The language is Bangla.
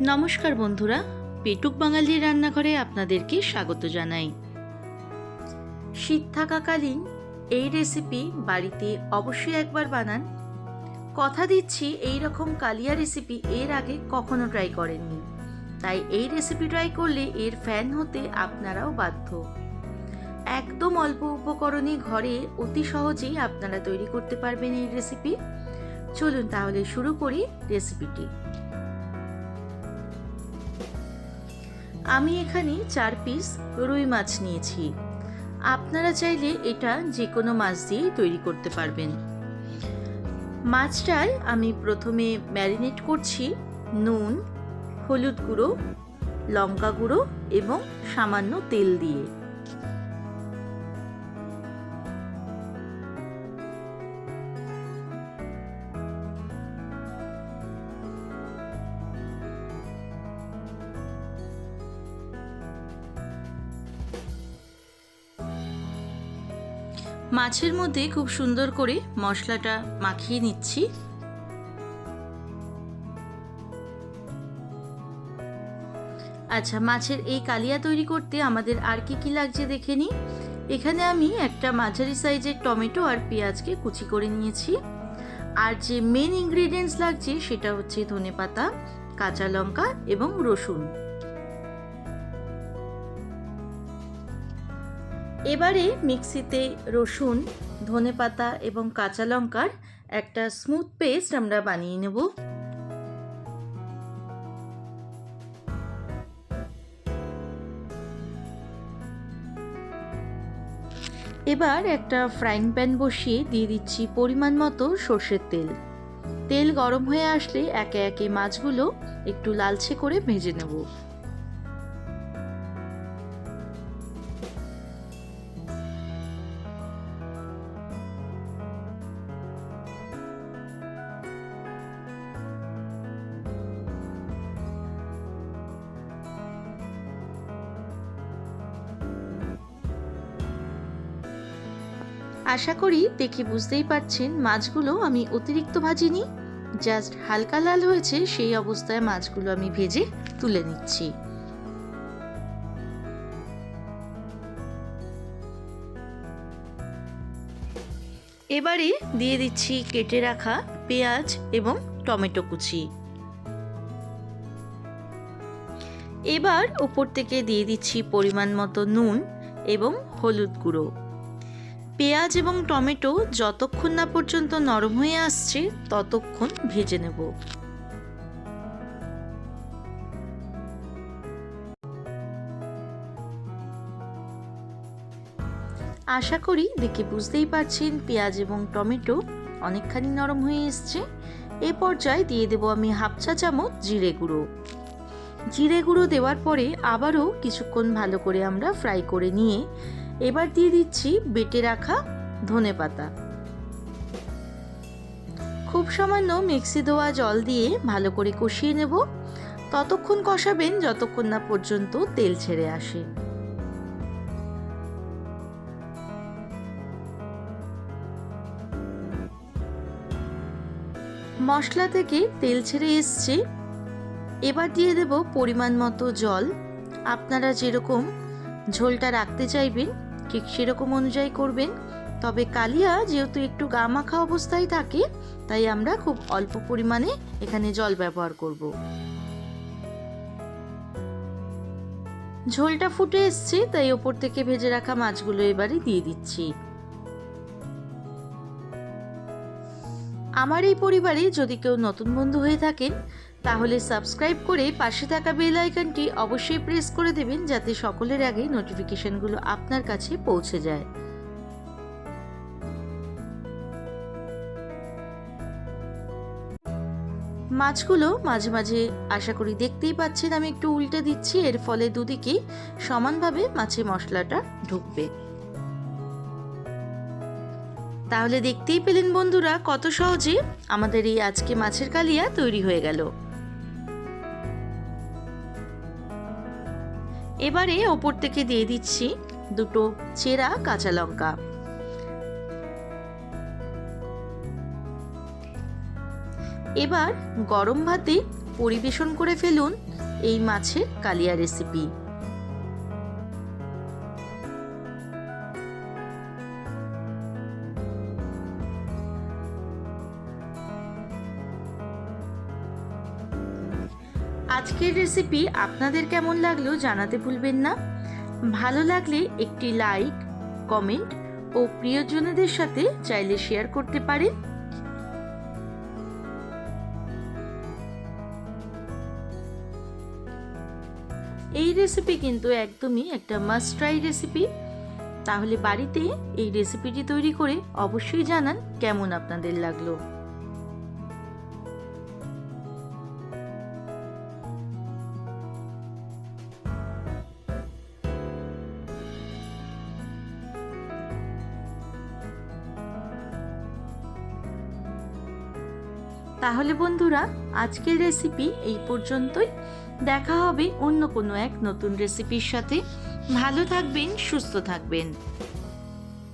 নমস্কার বন্ধুরা, পেটুক বাঙালির রান্নাঘরে আপনাদেরকে স্বাগত জানাই। শীত থাকাকালীন এই রেসিপি বাড়িতে অবশ্যই একবার বানান। কথা দিচ্ছি, এই রকম কালিয়া রেসিপি এর আগে কখনো ট্রাই করেননি। তাই এই রেসিপি ট্রাই করলে এর ফ্যান হতে আপনারাও বাধ্য। একদম অল্প উপকরণে ঘরে অতি সহজেই আপনারা তৈরি করতে পারবেন এই রেসিপি। চলুন তাহলে শুরু করি রেসিপিটি। আমি এখানে চার পিস রুই মাছ নিয়েছি। আপনারা চাইলে এটা যে কোনো মাছ দিয়েই তৈরি করতে পারবেন। মাছটায় আমি প্রথমে ম্যারিনেট করছি নুন, হলুদ গুঁড়ো, লঙ্কা গুঁড়ো এবং সামান্য তেল দিয়ে। মাছের মধ্যে খুব সুন্দর করে মশলাটা মাখিয়ে নিচ্ছি। আচ্ছা মাছের এই কালিয়া তৈরি করতে আমাদের আর কি কি লাগছে দেখে নিই। এখানে আমি একটা মাঝারি সাইজের টমেটো আর পেঁয়াজকে কুচি করে নিয়েছি। আর যে মেন ইনগ্রিডিয়েন্টস লাগছে সেটা হচ্ছে ধনে পাতা কাঁচা লঙ্কা এবং রসুন। এবারে মিক্সিতে রসুন ধনে পাতা এবং কাঁচা লঙ্কার একটা স্মুথ পেস্ট আমরা বানিয়ে নেব। এবার একটা ফ্রাইং প্যান বসিয়ে দিয়ে দিচ্ছি পরিমাণ মতো সর্ষের তেল। তেল গরম হয়ে আসলে একে একে মাছগুলো একটু লালচে করে ভেজে নেব। আশা করি দেখে বুঝতেই পারছেন, মাছগুলো আমি অতিরিক্ত ভাজিনি। জাস্ট হালকা লাল হয়েছে, সেই অবস্থায় মাছগুলো আমি ভেজে তুলে নিচ্ছি। এবারে দিয়ে দিচ্ছি কেটে রাখা পেঁয়াজ এবং টমেটো কুচি। এবার উপর থেকে দিয়ে দিচ্ছি পরিমাণ মতো নুন এবং হলুদ গুঁড়ো। পেঁয়াজ এবং টমেটো যতক্ষণ না পর্যন্ত নরম হয়ে আসছে, ততক্ষণ ভেজে নেব। আশা করি দেখে বুঝতেই পারছেন পেঁয়াজ এবং টমেটো অনেকখানি নরম হয়ে এসছে। এ পর্যায়ে দিয়ে দেব আমি হাফ চা চামচ জিরে গুঁড়ো। জিরে গুঁড়ো দেওয়ার পরে আবারও কিছুক্ষণ ভালো করে আমরা ফ্রাই করে নিয়ে এবার দিয়ে দিচ্ছি বেটে রাখা ধনে পাতা। খুব সামান্য মিক্সি দেওয়া জল দিয়ে ভালো করে কষিয়ে নেব। ততক্ষণ কষাবেন যতক্ষণ না পর্যন্ত তেল ছেড়ে আসে। মশলা থেকে তেল ছেড়ে এসছে। এবার দিয়ে দেব পরিমাণ মতো জল। আপনারা যেরকম ঝোলটা রাখতে চাইবেন, ঠিক সেরকম অনুযায়ী করবেন। তবে কালিয়া যেহেতু একটু গা মাখা অবস্থায় থাকে, তাই আমরা খুব অল্প পরিমাণে এখানে জল ব্যবহার করব। ঝোলটা ফুটে এসছে, তাই ওপর থেকে ভেজে রাখা মাছগুলো এবারে দিয়ে দিচ্ছি। আমার এই পরিবারে যদি কেউ নতুন বন্ধু হয়ে থাকেন তাহলে সাবস্ক্রাইব করে পাশে থাকা বেল আইকনটি অবশ্যই প্রেস করে দেবেন যাতে সকলের আগে নোটিফিকেশনগুলো আপনার কাছে পৌঁছে যায়। মাছগুলো মাঝে মাঝে আশা করি দেখতেই পাচ্ছেন, আমি একটু উল্টে দিচ্ছি, এর ফলে দুদিকেই সমানভাবে মাছে মশলাটা ঢুকবে। তাহলে দেখতেই পেলেন বন্ধুরা, কত সহজে আমাদের এই আজকে মাছের কালিয়া তৈরি হয়ে গেল। এবারে ওপর থেকে দিয়ে দিচ্ছি দুটো চেরা কাঁচা লঙ্কা। এবার গরম ভাতে পরিবেশন করে ফেলুন এই মাছের কালিয়া রেসিপি আজকের রেসিপি আপনাদের কেমন লাগল জানাতে ভুলবেন না। ভালো লাগলে একটি লাইক কমেন্ট ও প্রিয়জনদের সাথে চাইলে শেয়ার করতে পারেন। এই রেসিপি কিন্তু একদমই একটা মাস্ট ট্রাই রেসিপি তাহলে বাড়িতে এই রেসিপিটি তৈরি করে অবশ্যই জানান কেমন আপনাদের লাগল। তাহলে বন্ধুরা, আজকের রেসিপি এই পর্যন্তই। দেখা হবে অন্য কোনো এক নতুন রেসিপির সাথে। ভালো থাকবেন, সুস্থ থাকবেন।